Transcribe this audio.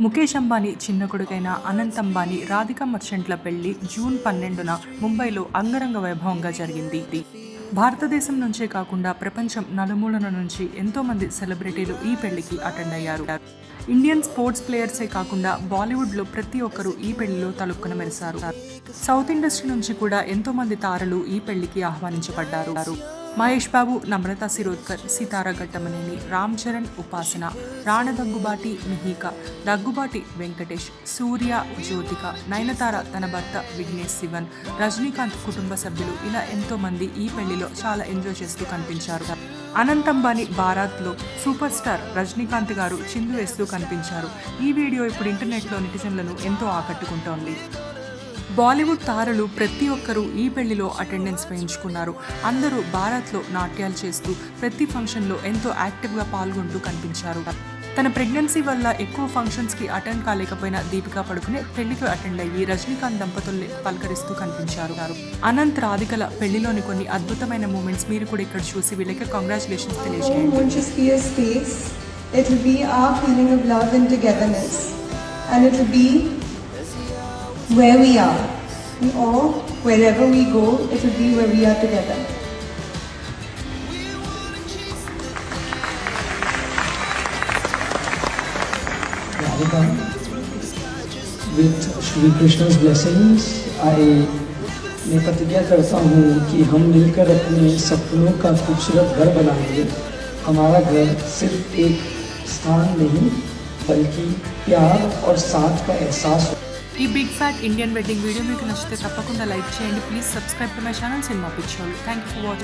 ముఖేష్ అంబానీ చిన్న కొడుకైన అనంత్ అంబానీ రాధిక మర్చెంట్ల పెళ్ళి జూన్ పన్నెండున ముంబైలో అంగరంగ వైభవంగా జరిగింది. భారతదేశం నుంచే కాకుండా ప్రపంచం నలుమూలల నుంచి ఎంతో మంది సెలబ్రిటీలు ఈ పెళ్ళికి అటెండ్ అయ్యారు. ఇండియన్ స్పోర్ట్స్ ప్లేయర్సే కాకుండా బాలీవుడ్లో ప్రతి ఒక్కరూ ఈ పెళ్ళిలో తలుక్కున మెరిశారు. సౌత్ ఇండస్ట్రీ నుంచి కూడా ఎంతో మంది తారలు ఈ పెళ్ళికి ఆహ్వానించబడ్డారు. మహేష్ బాబు నమ్రత శిరోద్కర్ సితార ఘట్టమనేని రామ్ చరణ్ ఉపాసన రాణ దగ్గుబాటి మిహిక దగ్గుబాటి వెంకటేష్ సూర్య జ్యోతిక నయనతార తన భర్త విఘ్నేష్ శివన్ రజనీకాంత్ కుటుంబ సభ్యులు ఇలా ఎంతో మంది ఈ పెళ్ళిలో చాలా ఎంజాయ్ చేస్తూ కనిపించారు. అనంత్ అంబానీ సూపర్ స్టార్ రజనీకాంత్ గారు చిందు వేస్తూ కనిపించారు. ఈ వీడియో ఇప్పుడు ఇంటర్నెట్లో నెటిజన్లను ఎంతో ఆకట్టుకుంటోంది. బాలీవుడ్ తారలు ప్రతి ఒక్కరూ ఈ పెళ్ళిలో అటెండెన్స్ వేయించుకున్నారు. అందరూ భారత్లో నాట్యాలు చేస్తూ ప్రతి ఫంక్షన్లో ఎంతో యాక్టివ్గా పాల్గొంటూ కనిపించారు. తన ప్రెగ్నెన్సీ వల్ల ఎక్కువ ఫంక్షన్స్కి అటెండ్ కాలేకపోయిన దీపికా పడుకునే పెళ్ళికి అటెండ్ అయ్యి రజనీకాంత్ దంపతుల్ని పలకరిస్తూ కనిపించారు. అనంత్ రాధికల పెళ్ళిలోని కొన్ని అద్భుతమైన మూమెంట్స్ మీరు కూడా ఇక్కడ చూసి వీళ్ళకి కంగ్రాచులేషన్స్ తెలియజేయండి. It will be our feeling of love and togetherness. And it will be where we are. Or wherever we go, it will be where we are together. With Shri Krishna's blessings, I मैं प्रतिज्ञा करता हूँ कि हम मिलकर अपने सपनों का खूबसूरत घर बनाएँगे हमारा घर सिर्फ़ एक स्थान नहीं बल्कि प्यार और साथ का एहसास हो ఈ big fat Indian wedding video మీకు నచ్చితే తప్పకుండా లైక్ చేయండి. Please subscribe to my channel cinema picture thank you for watching